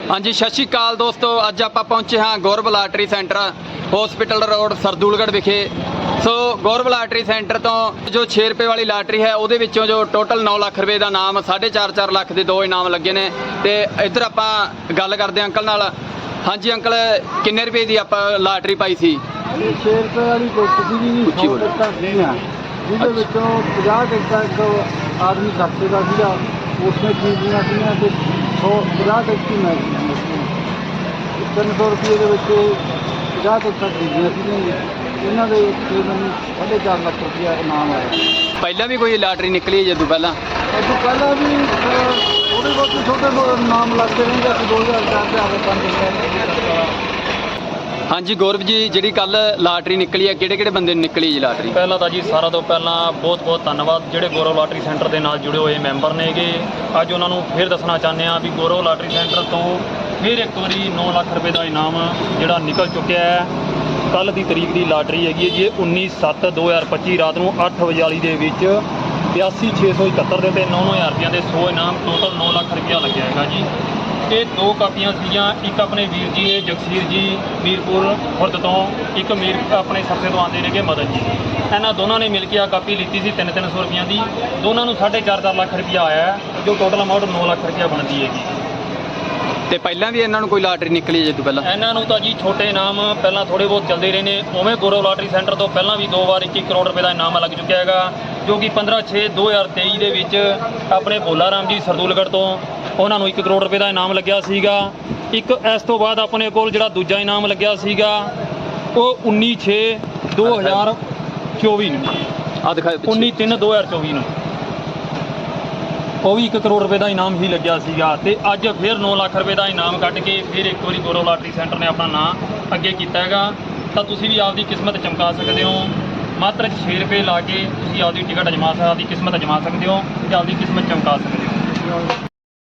ਹਾਂਜੀ, ਸਤਿ ਸ਼੍ਰੀ ਅਕਾਲ ਦੋਸਤੋ। ਅੱਜ ਆਪਾਂ ਪਹੁੰਚੇ ਹਾਂ Gaurav lottery centre hospital road Sardulgarh ਵਿਖੇ। ਸੋ ਗੌਰਵ ਲਾਟਰੀ ਸੈਂਟਰ ਤੋਂ ਜੋ 6 ਰੁਪਏ ਵਾਲੀ ਲਾਟਰੀ ਹੈ ਉਹਦੇ ਵਿੱਚੋਂ ਜੋ ਟੋਟਲ 9 ਲੱਖ ਰੁਪਏ ਦਾ ਨਾਮ 4.5 ਲੱਖ ਦੇ ਦੋ ਇਨਾਮ ਲੱਗੇ ਨੇ ਤੇ ਇੱਧਰ ਆਪਾਂ ਗੱਲ ਕਰਦੇ ਹਾਂ ਅੰਕਲ ਨਾਲ ਹਾਂਜੀ ਅੰਕਲ ਕਿੰਨੇ ਰੁਪਏ ਦੀ ਆਪਾਂ ਲਾਟਰੀ ਪਾਈ ਸੀ ਇਹ ਛੇ ਰੁਪਏ ਵਾਲੀ ਟਿਕਟ ਸੀਗੀ ਜੀ ਉੱਚੀ ਬੋਲੋ। ਜਿਹਦੇ। ਵਿੱਚੋਂ 50 ਟਿਕਟਾਂ ਇੱਕ ਆਦਮੀ ਖਰਚੇ ਦਾ ਸੀਗਾ ਉਸਨੇ ਖਰੀਦੀਆਂ ਸੀਗੀਆਂ ਤੇ 100 50 ਟਿਕਟ ਹੀ ਮੈਂ ਤਿੰਨ ਸੌ ਰੁਪਏ ਦੇ ਵਿੱਚ 50 ਟਿਕਟਾਂ ਖਰੀਦੀਆਂ ਸੀਗੀਆਂ। ਇਹਨਾਂ ਦੇ ਤਕਰੀਬਨ 4.5 ਲੱਖ ਰੁਪਇਆ ਇਨਾਮ ਆਇਆ। ਪਹਿਲਾਂ ਵੀ ਕੋਈ ਲਾਟਰੀ ਨਿਕਲੀ ਜਦੋਂ ਪਹਿਲਾਂ? ਇਹ ਤੋਂ ਪਹਿਲਾਂ ਵੀ ਅਹ, ਥੋੜ੍ਹੇ ਬਹੁਤ ਛੋਟੇ ਮੋਟੇ ਨਾਮ ਲੱਗਦੇ ਰਹਿੰਦੇ ਸੀ 2004 ਦੇ ਆਵੇ 5 ਹਾਂਜੀ ਗੌਰਵ ਜੀ ਜਿਹੜੀ ਕੱਲ ਲਾਟਰੀ ਨਿਕਲੀ ਹੈ ਕਿਹੜੇ ਕਿਹੜੇ ਬੰਦੇ ਨੂੰ ਨਿਕਲੀ ਜੀ ਲਾਟਰੀ? ਪਹਿਲਾਂ ਤਾਂ ਜੀ ਸਾਰਾ ਤੋਂ ਪਹਿਲਾਂ ਬਹੁਤ ਬਹੁਤ ਧੰਨਵਾਦ। ਜਿਹੜੇ ਗੌਰਵ ਲਾਟਰੀ ਸੈਂਟਰ ਦੇ ਨਾਲ ਜੁੜੇ ਹੋਏ ਮੈਂਬਰ ਨੇਗੇ ਅੱਜ ਉਹਨਾਂ ਨੂੰ ਫਿਰ ਦੱਸਣਾ ਚਾਹੁੰਦੇ ਆ ਵੀ ਗੌਰਵ ਲਾਟਰੀ ਸੈਂਟਰ ਤੋਂ ਫਿਰ ਇੱਕ ਵਾਰੀ 9 ਲੱਖ ਰੁਪਏ ਦਾ ਇਨਾਮ ਜਿਹੜਾ ਨਿਕਲ ਚੁੱਕਿਆ ਹੈ। ਕੱਲ ਦੀ ਤਰੀਕ ਦੀ ਲਾਟਰੀ ਹੈਗੀ ਹੈ ਜੀ, ਇਹ 19/7/2025 ਰਾਤ ਨੂੰ 8:40 ਦੇ ਵਿੱਚ 82671 ਦੇ ਤੇ 9-9000 ਰੁਪਈਆਂ ਦੇ 100 ਇਨਾਮ ਟੋਟਲ 9 ਲੱਖ ਰੁਪਇਆ ਲੱਗਿਆ ਹੈਗਾ ਜੀ। ਇਹ ਦੋ ਕਾਪੀਆਂ ਸੀਗੀਆਂ, ਇੱਕ ਆਪਣੇ ਵੀਰ ਜੀ ਨੇ ਜਗਸੀਰ ਜੀ, ਮੀਰਪੁਰ ਖੁਰਦ ਤੋਂ, ਇੱਕ ਮੀਰ ਆਪਣੇ ਸੱਸੇ ਤੋਂ ਆਉਂਦੇ ਨੇਗੇ ਮਦਨ ਜੀ। ਇਹਨਾਂ ਦੋਨਾਂ ਨੇ ਮਿਲ ਕੇ ਆ ਕਾਪੀ ਲਿੱਤੀ ਸੀ 3-300 ਰੁਪਈਆਂ ਦੀ। ਦੋਨਾਂ ਨੂੰ 4.5 ਲੱਖ ਰੁਪਇਆ ਆਇਆ ਜੋ ਟੋਟਲ ਅਮਾਉਂਟ 9 ਲੱਖ ਰੁਪਇਆ ਬਣਦੀ ਹੈਗੀ। ਤੇ ਪਹਿਲਾਂ ਵੀ ਇਹਨਾਂ ਨੂੰ ਕੋਈ ਲਾਟਰੀ ਨਿਕਲੀ ਹੈ ਜਦੋਂ ਪਹਿਲਾਂ? ਇਹਨਾਂ ਨੂੰ ਤਾਂ ਜੀ ਛੋਟੇ ਇਨਾਮ ਪਹਿਲਾਂ ਥੋੜੇ ਬਹੁਤ ਚੱਲਦੇ ਰਹੇ ਨੇ ਉਵੇਂ ਗੌਰਵ ਲਾਟਰੀ ਸੈਂਟਰ ਤੋਂ ਪਹਿਲਾਂ ਵੀ ਦੋ ਵਾਰ 1 ਕਰੋੜ ਰੁਪਏ ਦਾ ਇਨਾਮ ਲੱਗ ਚੁੱਕਿਆ ਹੈਗਾ ਜੋ ਕਿ 15/6/2023 ਦੇ ਵਿੱਚ ਆਪਣੇ ਭੋਲਾ ਰਾਮ ਜੀ ਸਰਦੂਲਗੜ੍ਹ ਤੋਂ ਉਹਨਾਂ ਨੂੰ 1 ਕਰੋੜ ਰੁਪਏ ਦਾ ਇਨਾਮ ਲੱਗਿਆ ਸੀਗਾ। ਇੱਕ ਇਸ ਤੋਂ ਬਾਅਦ ਆਪਣੇ ਕੋਲ ਜਿਹੜਾ ਦੂਜਾ ਇਨਾਮ ਲੱਗਿਆ ਸੀਗਾ ਉਹ 19/6/2024 ਨੂੰ। ਆ ਦਿਖਾਓ 19/3/2024 ਨੂੰ। ਉਹ ਵੀ 1 ਕਰੋੜ ਰੁਪਏ ਦਾ ਇਨਾਮ ਹੀ ਲੱਗਿਆ ਸੀਗਾ ਤੇ ਅੱਜ ਫਿਰ 9 ਲੱਖ ਰੁਪਏ ਦਾ ਇਨਾਮ ਕੱਢ ਕੇ ਫਿਰ ਇੱਕ ਵਾਰੀ ਗੌਰਵ ਲਾਟਰੀ ਸੈਂਟਰ ਨੇ ਆਪਣਾ ਨਾਂ ਅੱਗੇ ਕੀਤਾ ਹੈਗਾ। ਤਾਂ ਤੁਸੀਂ ਵੀ ਆਪਦੀ ਕਿਸਮਤ ਚਮਕਾ ਸਕਦੇ ਹੋ। ਮਾਤਰ 6 ਰੁਪਏ ਲਾ ਕੇ ਤੁਸੀਂ ਆਪਦੀ ਟਿਕਟ ਅਜਮਾ ਸਕਦੇ ਆਪਦੀ ਕਿਸਮਤ ਅਜਮਾ ਸਕਦੇ ਹੋ ਤੇ ਆਪਦੀ ਕਿਸਮਤ ਚਮਕਾ ਸਕਦੇ ਹੋ।